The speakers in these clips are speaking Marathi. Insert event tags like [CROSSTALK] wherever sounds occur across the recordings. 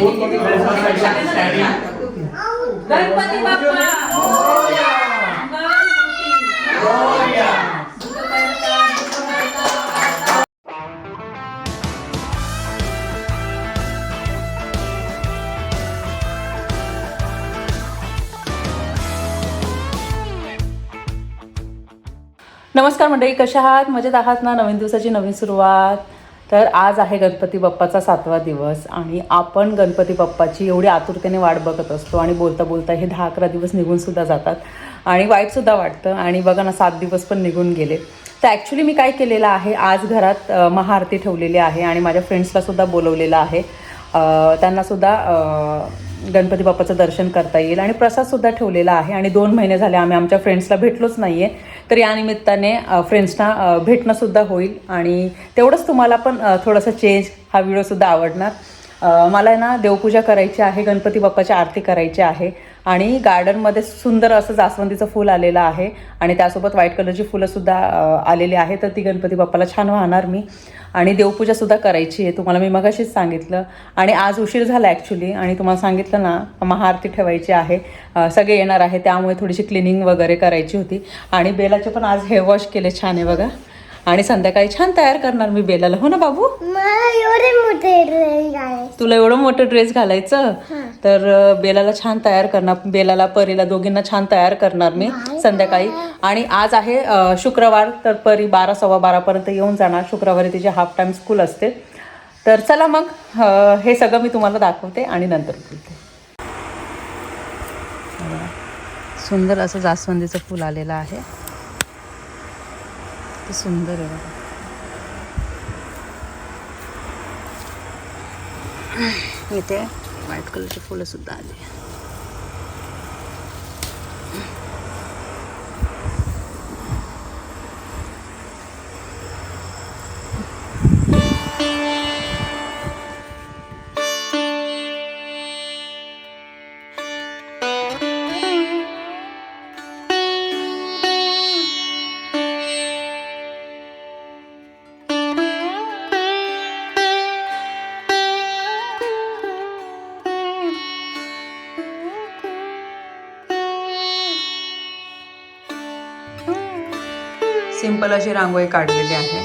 गणपती बाप्पा! नमस्कार मंडळी कशा आहात? मजेत आहात ना? नवीन दिवसाची नवीन सुरुवात. तर आज आहे गणपती बाप्पाचा सातवा दिवस आणि आपण गणपती बाप्पाची एवढी आतुरतेने वाट बघत असतो आणि बोलता बोलता हे दहा अकरा दिवस निघूनसुद्धा जातात. आणि वाईटसुद्धा वाटतं आणि बघा ना सात दिवस पण निघून गेले. तर ॲक्च्युली मी काय केलेलं आहे आज घरात महाआरती ठेवलेली आहे आणि माझ्या फ्रेंड्सलासुद्धा बोलवलेलं आहे. त्यांनासुद्धा गणपती बाप्पाचं दर्शन करता येईल. आणि प्रसादसुद्धा ठेवलेला आहे. आणि दोन महिने झाले आम्ही आमच्या फ्रेंड्सला भेटलोच नाही आहे तर या निमित्ताने फ्रेंड्सना भेटणंसुद्धा होईल. आणि तेवढंच तुम्हाला पण थोडंसं चेंज हा व्हिडिओसुद्धा आवडणार. मला आहे ना देवपूजा करायची आहे गणपती बाप्पाची आरती करायची आहे. आणि गार्डनमध्ये सुंदर असं जास्वंदीचं फूल आलेलं आहे. आणि त्यासोबत व्हाईट कलरची फुलंसुद्धा आलेली आहे. तर ती गणपती बाप्पाला छान वाहणार मी. आणि देवपूजासुद्धा करायची आहे. तुम्हाला मी मगाशीच सांगितलं. आणि आज उशीर झाला ॲक्च्युली आणि तुम्हाला सांगितलं ना महाआरती ठेवायची आहे. सगळे येणार आहे. त्यामुळे थोडीशी क्लिनिंग वगैरे करायची होती. आणि बेलाचे पण आज हेअर वॉश केले छान आहे बघा. आणि संध्याकाळी छान तयार करणार मी बेलाला. हो ना बाबू? एवढे मोठे ड्रेस तुला एवढं मोठं ड्रेस घालायचं? तर बेलाला छान तयार करणार. बेलाला परीला दोघींना छान तयार करणार मी संध्याकाळी. आणि आज आहे शुक्रवार तर परी बारा सव्वा बारापर्यंत येऊन जाणार. शुक्रवारी तिची हाफ टाईम स्कूल असते. तर चला मग हे सगळं मी तुम्हाला दाखवते आणि नंतर बोलते. सुंदर असं जास्वंदीचं फुल आलेलं आहे. किती सुंदर आहे बघा. इथे व्हाईट कलरची फुलं सुद्धा आली सिंपल अशी रांगोळी काढलेली आहे.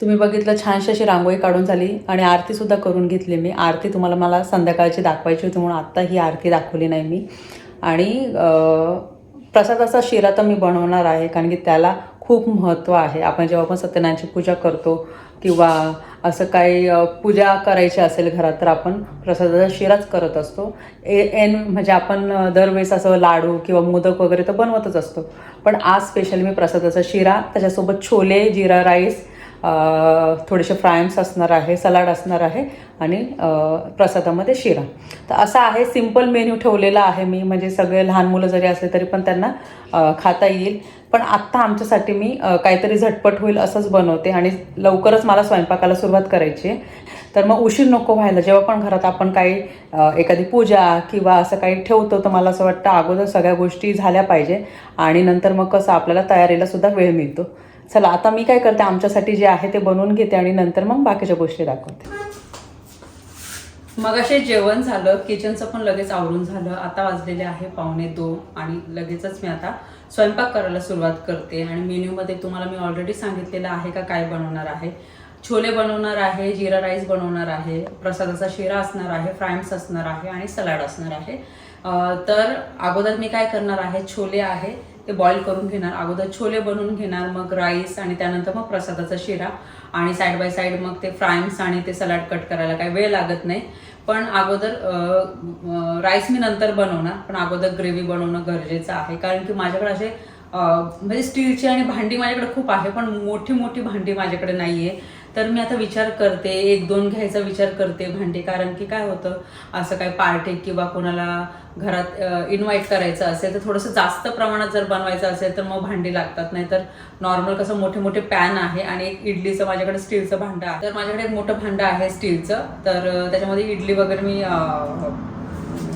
तुम्ही बघितलं छानशी अशी रांगोळी काढून झाली आणि आरती सुद्धा करून घेतली मी. आरती तुम्हाला मला संध्याकाळची दाखवायची होती म्हणून आत्ता ही आरती दाखवली नाही मी. आणि प्रसादाचा शिरा तर मी बनवणार आहे कारण की त्याला खूप महत्त्व आहे. आपण जेव्हा पण सत्यनारायणची पूजा करतो किंवा असं काही पूजा करायची असेल घरात तर आपण प्रसादाचा शिराच करत असतो. ए एन म्हणजे आपण दरवेळेस असं लाडू किंवा मोदक वगैरे तर बनवतच असतो. पण आज स्पेशल मी प्रसादाचा शिरा त्याच्यासोबत छोले जिरा राईस थोडेसे फ्रायम्स असणार आहे सलाड असणार आहे आणि प्रसादामध्ये शिरा. तर असा आहे सिंपल मेन्यू ठेवलेला आहे मी. म्हणजे सगळे लहान मुलं जरी असले तरी पण त्यांना खाता येईल. पण आत्ता आमच्यासाठी मी काहीतरी झटपट होईल असंच बनवते आणि लवकरच मला स्वयंपाकाला सुरुवात करायची आहे. तर मग उशीर नको व्हायला. जेव्हा पण घरात आपण काही एखादी पूजा किंवा असं काही ठेवतो तर मला असं वाटतं अगोदर सगळ्या गोष्टी झाल्या पाहिजे आणि नंतर मग कसं आपल्याला तयारीला सुद्धा वेळ मिळतो. चला आता मी काय करते आमच्यासाठी जे आहे ते बनवून घेते आणि नंतर मग बाकीच्या गोष्टी दाखवते. मग असे जेवण झालं किचनचं पण लगेच आवरून झालं. आता वाजलेले आहे पावणे दोन आणि लगेचच मी आता स्वयंपाक करायला सुरुवात करते. आणि मेन्यूमध्ये तुम्हाला मी ऑलरेडी सांगितलेलं आहे का काय बनवणार आहे. छोले बनवणार आहे जिरा राईस बनवणार आहे प्रसादाचा शिरा असणार आहे फ्रायम्स असणार आहे आणि सलाड असणार आहे. तर अगोदर मी काय करणार आहे छोले आहे ते बॉईल करून घेणार अगोदर छोले बनवून घेणार मग राईस आणि त्यानंतर मग प्रसादाचा शिरा आणि साईड बाय साईड मग ते फ्रायम्स आणि ते सलाड कट करायला काही वेळ लागत नाही. पण अगोदर राईस मी नंतर बनवणार पण अगोदर ग्रेव्ही बनवणं गरजेचं आहे. कारण की माझ्याकडे असे म्हणजे स्टीलची आणि भांडी माझ्याकडे खूप आहे पण मोठी मोठी भांडी माझ्याकडे नाही आहे तर मी आता विचार करते एक दोन घ्यायचा विचार करते भांडे कारण की काय होतं असं काय पार्टी किंवा कोणाला घरात इन्व्हाइट करायचं असेल तर थोडंसं जास्त प्रमाणात जर बनवायचं असेल तर मग भांडी लागतात. नाही तर नॉर्मल कसं मोठे मोठे पॅन आहे आणि एक इडलीचं माझ्याकडे स्टीलचं भांडं आहे. तर माझ्याकडे एक मोठं भांडं आहे स्टीलचं तर त्याच्यामध्ये इडली वगैरे मी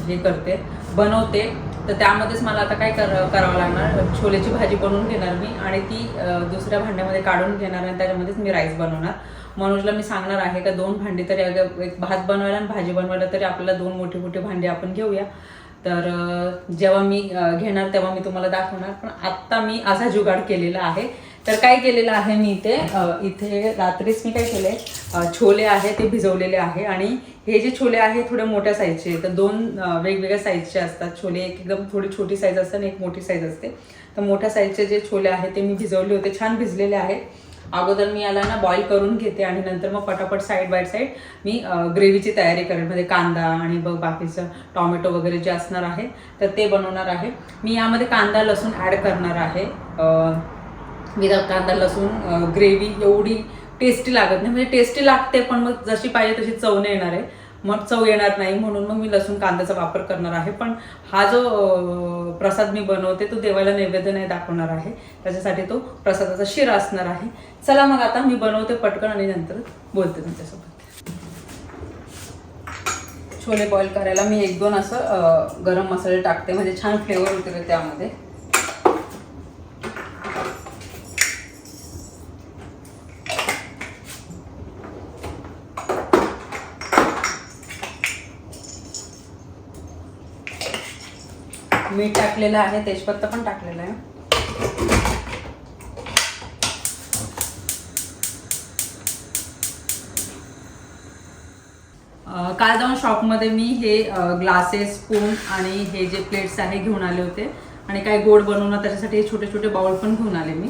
हे करते बनवते. तर त्यामध्येच मला आता काय कर करावं लागणार? छोलेची भाजी बनवून घेणार मी आणि ती दुसऱ्या भांड्यामध्ये काढून घेणार आणि त्याच्यामध्येच मी राईस बनवणार. मनोजला मी सांगणार आहे का दोन भांडी तरी अगं एक भात बनवायला आणि भाजी बनवायला तरी आपल्याला दोन मोठे मोठे भांडी आपण घेऊया. तर जेव्हा मी घेणार तेव्हा मी तुम्हाला दाखवणार. पण आत्ता मी असा जुगाड केलेला आहे. तर काय केलेलं आहे मी इथे इथे रात्रीच मी काय केले छोले आहे ते भिजवलेले आहे आणि हे जे छोले आहे थोडे मोठ्या साईजचे तर दोन वेगवेगळ्या साईजचे असतात छोले. एक एकदम थोडी छोटी साईज असते आणि एक मोठी साईज असते. तर मोठ्या साईजचे जे छोले आहेत ते मी भिजवले होते. छान भिजलेले आहेत. अगोदर मी याला ना बॉईल करून घेते आणि नंतर मग पटापट साईड बाय साईड मी ग्रेव्हीची तयारी करेन. म्हणजे कांदा आणि बघ बाकीचं टॉमॅटो वगैरे जे असणार आहे तर ते बनवणार आहे. मी यामध्ये कांदा लसूण ॲड करणार आहे. विदाउट कांदा लसूण ग्रेव्ही एवढी टेस्टी लागत नाही. म्हणजे टेस्टी लागते पण मग जशी पाहिजे तशी चव नाही येणार आहे. मग चव येणार नाही म्हणून मग मी लसूण कांद्याचा वापर करणार आहे. पण हा जो प्रसाद मी बनवते तो देवाला नैवेद्य नाही दाखवणार आहे. त्याच्यासाठी तो प्रसादाचा शिरा असणार आहे. चला मग आता मी बनवते पटकन आणि नंतर बोलते तुमच्यासोबत. छोले बॉईल करायला मी एक दोन असं गरम मसाले टाकते. म्हणजे छान फ्लेवर उतरेल त्यामध्ये मीठ टाकलेलं आहे तेजपत्ता पण टाकलेला आहे. काल जाऊन शॉपमध्ये मी हे ग्लासेस स्पून आणि हे जे प्लेट्स आहे घेऊन आले होते. आणि काही गोड बनवणं त्याच्यासाठी हे छोटे छोटे बाउल पण घेऊन आले मी.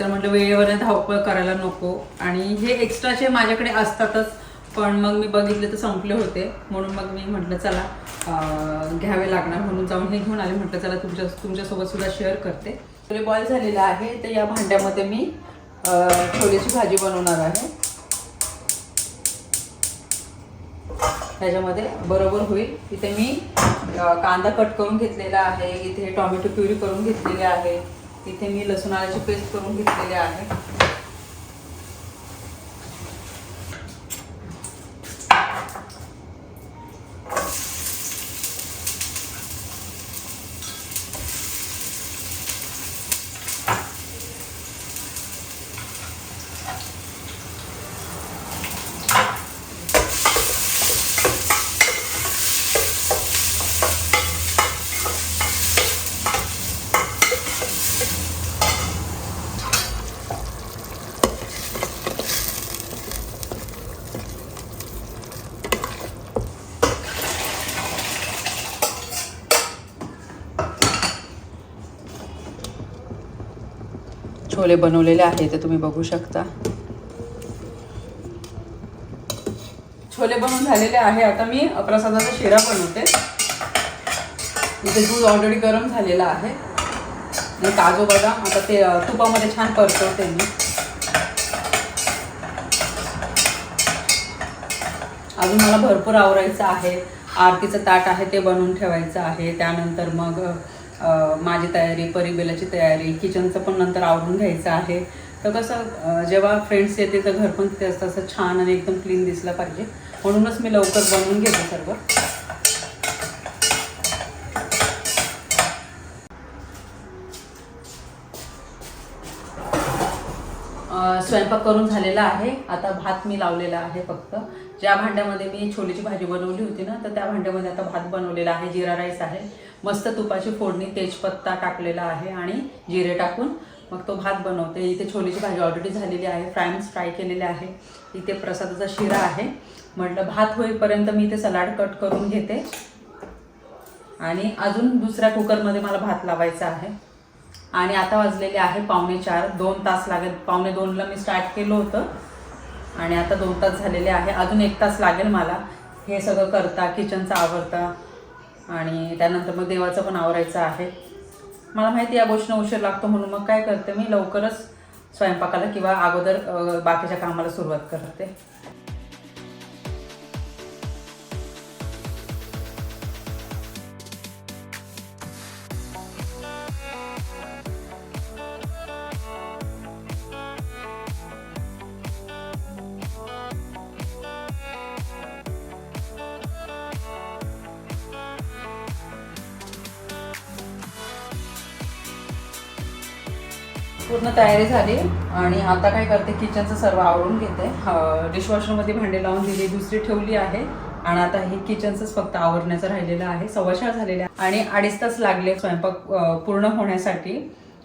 तर म्हटलं वेळेवर धावपळ करायला नको. आणि हे एक्स्ट्राचे माझ्याकडे असतातच पण मग मी बघितले तर संपले होते. म्हणून मग मी म्हटलं चला घ्यावे लागणार. म्हणून जाऊन हे घेऊन आले. म्हटलं चला तुमच्या तुमच्यासोबत सुद्धा शेअर करते. छोले बॉईल झालेला आहे. तर या भांड्यामध्ये मी थोडीशी छोलेची भाजी बनवणार आहे. त्याच्यामध्ये बरोबर होईल. इथे मी कांदा कट करून घेतलेला आहे. इथे टॉमॅटो प्युरी करून घेतलेली आहे. इथे मी लसूण आल्याची पेस्ट करून घेतलेली आहे. छोले बनवलेले आहे ते तुम्ही बघू शकता. छोले बनवून झालेले आहे. आता मी प्रसादाचा शिरा बनवते. इथे दूध ऑलरेडी गरम झालेला आहे. आणि काजू बदाम आता ते तुपामध्ये छान परतवते मी. अजून मला भरपूर आवरायचं आहे. आरतीचं ताट आहे ते बनवून ठेवायचं आहे. त्यानंतर मग माझी तयारी परिबेलाची तयारी किचनचं पण नंतर आवरून घ्यायचं आहे. तर कसं जेव्हा फ्रेंड्स येते तर घर पण तिथे असतं असं छान आणि एकदम क्लीन दिसलं पाहिजे. म्हणूनच मी लवकर बनवून घेते सर्व. स्वयंपाक करून झालेला आहे. आता भात मी लावलेला आहे फक्त. ज्या भांड्यामध्ये मी छोलीची भाजी बनवली होती ना तर त्या भांड्यामध्ये आता भात बनवलेला आहे. जिरा राईस आहे. मस्त तुपाची फोडणी तेजपत्ता टाकलेला आहे आणि जिरे टाकून मग तो भात बनवते. इथे छोलीची भाजी ऑलरेडी झालेली आहे. फ्रायम्स फ्राय केलेले आहे. इथे प्रसादाचा शिरा आहे. म्हटलं भात होईपर्यंत मी इथे सलाड कट करून घेते. आणि अजून दुसऱ्या कुकरमध्ये मला भात लावायचा आहे. आणि आता वाजलेले आहे पावणे चार. दोन तास लागेल. पावणे दोनला मी स्टार्ट केलं होतं. आणि आता दोन तास झालेले आहे. अजून एक तास लागेल मला. हे सगळं करता किचनचं आवरता आणि त्यानंतर मग देवाचं पण आवरायचं आहे. मला माहिती या गोष्टीनं उशीर लागतो म्हणून मग काय करते मी? लवकरच स्वयंपाकाला किंवा अगोदर बाकीच्या कामाला सुरुवात करते. पूर्ण तयारी झाली आणि आता काय करते किचनचं सर्व आवरून घेते. डिशवॉशरमध्ये भांडे लावून दिली दुसरी ठेवली आहे. आणि आता हे किचनचंच फक्त आवरण्याचं राहिलेलं आहे. सव्वाशाळ झालेले आहे. आणि अडीच तास लागले स्वयंपाक पूर्ण होण्यासाठी.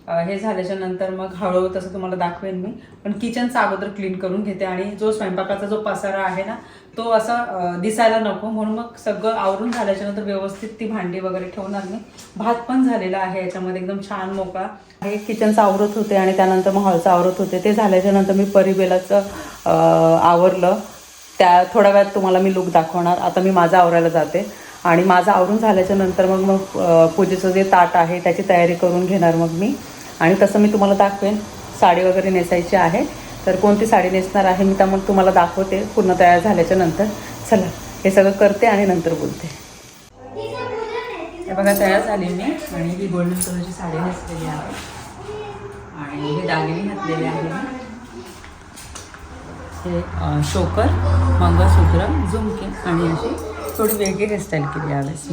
हे झाल्याच्यानंतर मग हळूहळू तसं तुम्हाला दाखवेन मी. पण किचनचा अगोदर क्लीन करून घेते आणि जो स्वयंपाकाचा जो पसारा आहे ना तो असा दिसायला नको. म्हणून मग सगळं आवरून झाल्याच्यानंतर व्यवस्थित ती भांडी वगैरे ठेवणार मी. भात पण झालेला आहे याच्यामध्ये एकदम छान मोकळा. हे किचनचं आवरत होते आणि त्यानंतर मग हॉलचं आवरत होते. ते झाल्याच्यानंतर मी परिबेलाचं आवरलं. त्या थोड्या वेळात तुम्हाला मी लुक दाखवणार. आता मी माझं आवरायला जाते. आणि माझं आवरून झाल्याच्यानंतर मग मग पूजेचं जे ताट आहे त्याची तयारी करून घेणार मग मी. आणि तसं मी तुम्हाला दाखवेन. साडी वगैरे नेसायची आहे. तर कोणती साडी नेसणार आहे मी त्यामुळे तुम्हाला दाखवते. पूर्ण तयार झाल्याच्यानंतर. चला हे सगळं करते आणि नंतर बोलते. हे बघा तयार झाली मी. आणि ही गोल्डन कलरची साडी नेसलेली आहे. आणि हे दागिने घातलेले आहे हे शोकर मंगळसूत्र झुमके आणि अशी थोडी वेगळी हेअरस्टाईल केली यावेळेस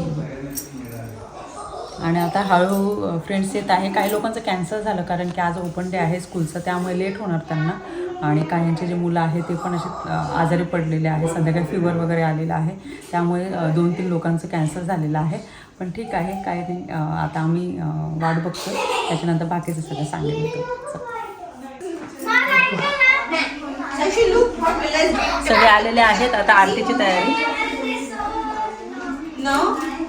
आणि आता हळूहळू फ्रेंड्स येत आहे. काही लोकांचं कॅन्सल झालं कारण की आज ओपन डे आहे स्कूलचं त्यामुळे लेट होणार त्यांना. आणि काहींचे जे मुलं आहेत ते पण असे आजारी पडलेले आहे संध्याकाळी फिवर वगैरे आलेला आहे. त्यामुळे दोन तीन लोकांचं कॅन्सल झालेलं आहे. पण ठीक आहे काही नाही. आता आम्ही वाट बघतो त्याच्यानंतर बाकीचं सगळं सांगेल सगळे आलेले आहेत. आता आरतीची तयारी.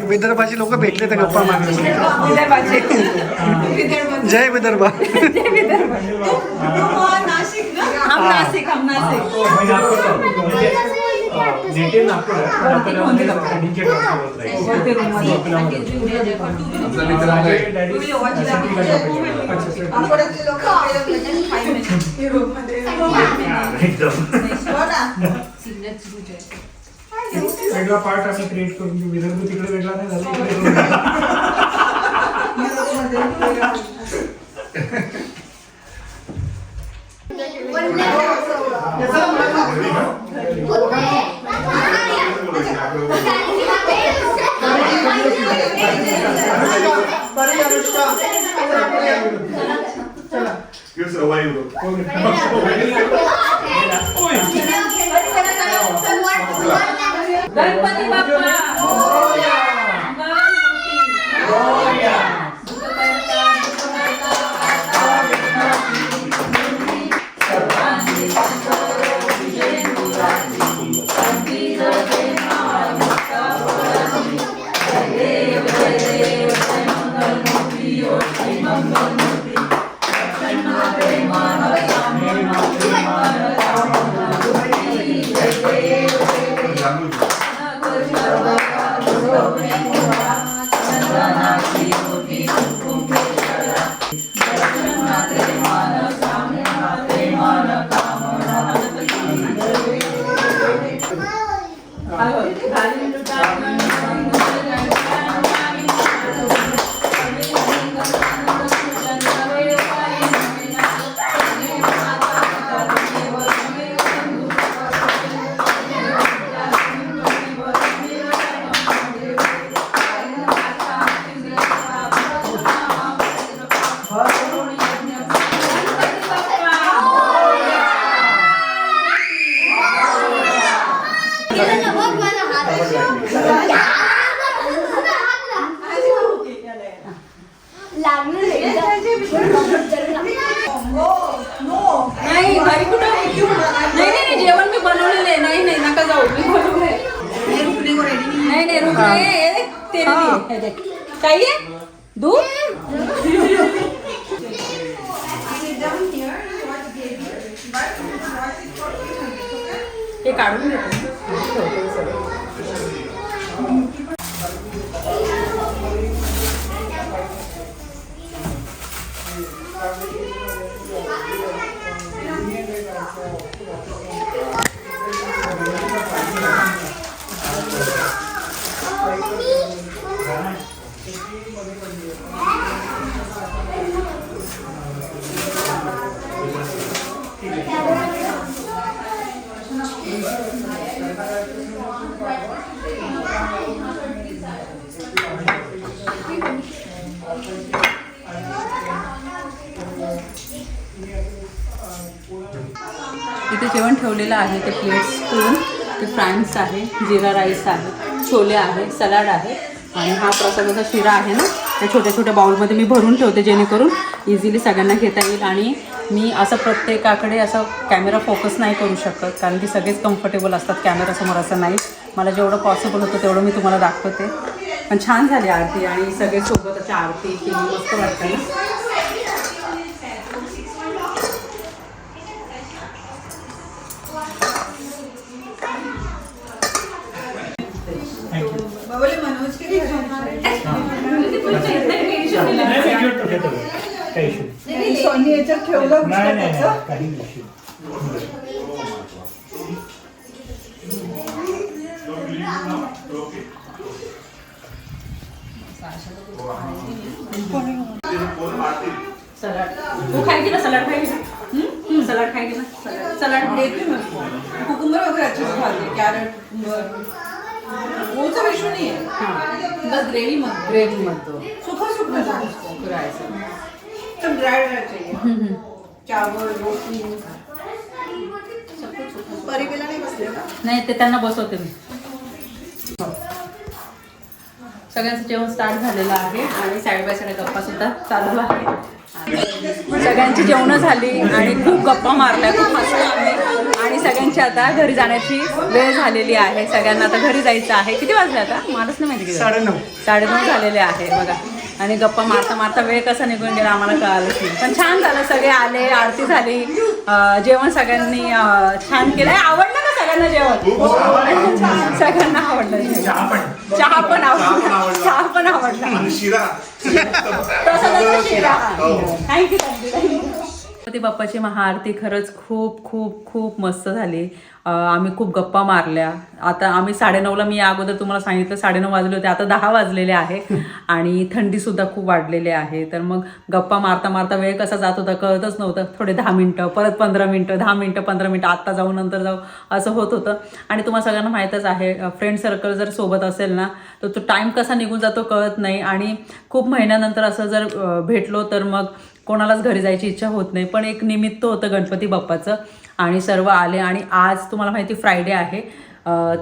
विदर्भाची लोक भेटले तर गप्पा मारले. जय विदर्भ. हम वेगळा पार्ट आम्ही क्रिएट करून देऊ. विदर्भ तिकडे वेगळा नाही झाला इकडे वेगळा. हे काढून घेतो ठेवतो सगळं. जेवण ठेवलेलं आहे ते प्लेट्स स्पून ते फ्रान्स आहे जिरा राईस आहे छोले आहे सलाड आहे आणि हा प्रसादाचा शिरा आहे ना त्या छोट्या छोट्या बाउलमध्ये मी भरून ठेवते जेणेकरून इझिली सगळ्यांना घेता येईल आणि मी असं प्रत्येकाकडे असं कॅमेरा फोकस नाही करू शकत कारण की सगळेच कम्फर्टेबल असतात कॅमेरासमोर असं नाही. मला जेवढं पॉसिबल होतं तेवढं मी तुम्हाला दाखवते. पण छान झाली आरती आणि सगळे सोबत अशा आरती केली मस्त वाटतं ना. घेतो घेतो काही इश्यू सोनी याच्यात ठेवलं नाही नाही पुस्तकाचं. काही इश्यू सलाड. तू खायची ना सलाड ना? सलाड खायची ना? सलाड सलाड देते ना कुकुंबर वगैरे अच्छे से खाते कॅरेट कुकुंबर वो सब इशू नहीं है. बस ग्रेवी मत ग्रेव्ही म्हणतो सूखा सूखा ड्राई ड्राई चाहिए. चावल रोटी. नाही बसले का? नाही ते त्यांना बसवते मी. सगळ्यांचं जेवण स्टार्ट झालेलं आहे आणि साईड बाय साईड गप्पा सुद्धा चालू आहे. सगळ्यांची जेवणं झाली आणि खूप गप्पा मारल्या खूप हसलो आम्ही आणि सगळ्यांची आता घरी जाण्याची वेळ झालेली आहे. सगळ्यांना आता घरी जायचं आहे. किती वाजले आता? मलाच नाही माहिती वाजले. साडेनऊ. साडेनऊ झालेले आहे बघा. आणि गप्पा मारता मारता वेळ कसा निघून गेला आम्हाला कळालंच नाही. पण छान झालं सगळे आले आरती झाली. जेवण सगळ्यांनी छान केलं आवडलं का सगळ्यांना जेवण? सगळ्यांना आवडलं. जेवण. चहा पण. चहा पण आवडला. चहा पण आवडला. प्रसादाचा शिरा. थँक्यू थँक्यू गणपती बाप्पाची महाआरती खरंच खूप खूप खूप मस्त झाली. आम्ही खूप गप्पा मारल्या. आता आम्ही साडेनऊला मी अगोदर तुम्हाला सांगितलं साडेनऊ वाजले होते. आता दहा वाजलेले आहे [LAUGHS] आणि थंडीसुद्धा खूप वाढलेली आहे. तर मग गप्पा मारता मारता वेळ कसा जात होता कळतच नव्हतं. थोडे दहा मिनटं परत पंधरा मिनटं दहा मिनटं पंधरा मिनटं आत्ता जाऊ नंतर जाऊ असं होत होतं. आणि तुम्हाला सगळ्यांना माहीतच आहे फ्रेंड सर्कल जर सोबत असेल ना तर तो टाईम कसा निघून जातो कळत नाही. आणि खूप महिन्यानंतर असं जर भेटलो तर मग कोणालाच घरी जायची इच्छा होत नाही. पण एक निमित्त होतं गणपती बाप्पाचं. आणि सर्व आले आणि आज तुम्हाला माहिती फ्रायडे आहे.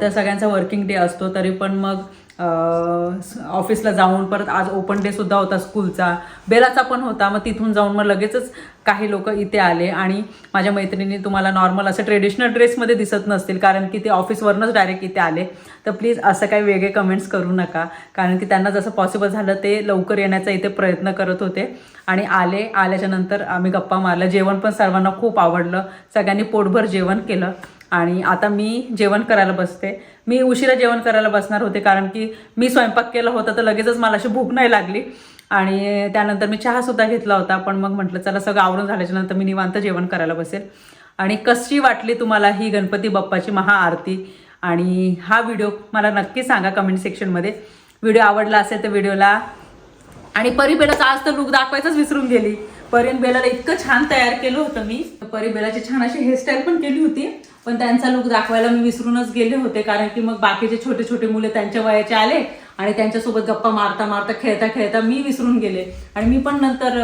तर सगळ्यांचा वर्किंग डे असतो. तरी पण मग ऑफिसला जाऊन परत आज ओपन डे सुद्धा होता स्कूलचा. बेलाचा पण होता मग तिथून जाऊन मग लगेचच काही लोक इथे आले आणि माझ्या मैत्रिणी तुम्हाला नॉर्मल असं ट्रेडिशनल ड्रेसमध्ये दिसत नसतील कारण की ते ऑफिसवरूनच डायरेक्ट इथे आले. तर प्लीज असं काही वेगळे कमेंट्स करू नका कारण की त्यांना जसं पॉसिबल झालं ते लवकर येण्याचा इथे प्रयत्न करत होते. आणि आले आल्याच्यानंतर आम्ही गप्पा मारल्या. जेवण पण सर्वांना खूप आवडलं. सगळ्यांनी पोटभर जेवण केलं. आणि आता मी जेवण करायला बसते. मी उशिरा जेवण करायला बसणार होते कारण की मी स्वयंपाक केला होता तर लगेचच मला अशी भूक नाही लागली. आणि त्यानंतर मी चहासुद्धा घेतला होता. पण मग म्हटलं चला सगळं आवरून झाल्याच्यानंतर मी निवांत जेवण करायला बसेल. आणि कशी वाटली तुम्हाला ही गणपती बाप्पाची महाआरती आणि हा व्हिडिओ मला नक्की सांगा कमेंट सेक्शनमध्ये व्हिडिओ आवडला असेल तर व्हिडिओला आणि परी बेलाचा आज तर लुक दाखवायचंच विसरून गेली. परीन बेलाला इतकं छान तयार केलं होतं मी. परी बेलाची छान अशी हेअरस्टाईल पण केली होती. पण त्यांचा लुक दाखवायला मी विसरूनच गेले होते कारण की मग बाकीचे छोटे छोटे मुले त्यांच्या वयाचे आले आणि त्यांच्यासोबत गप्पा मारता मारता खेळता खेळता मी विसरून गेले. आणि मी पण नंतर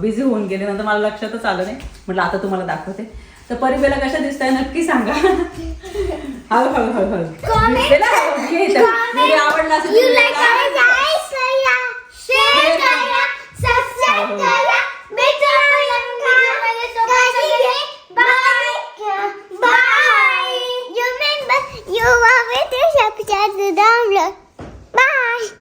बिझी होऊन गेले. नंतर मला लक्षातच आलं नाही. म्हटलं आता तुम्हाला दाखवते. तर परिबेला कशा दिसत आहे नक्की सांगा. हळू हळू आवडला असेल Bye. Bye. You remember you were with us up to the download.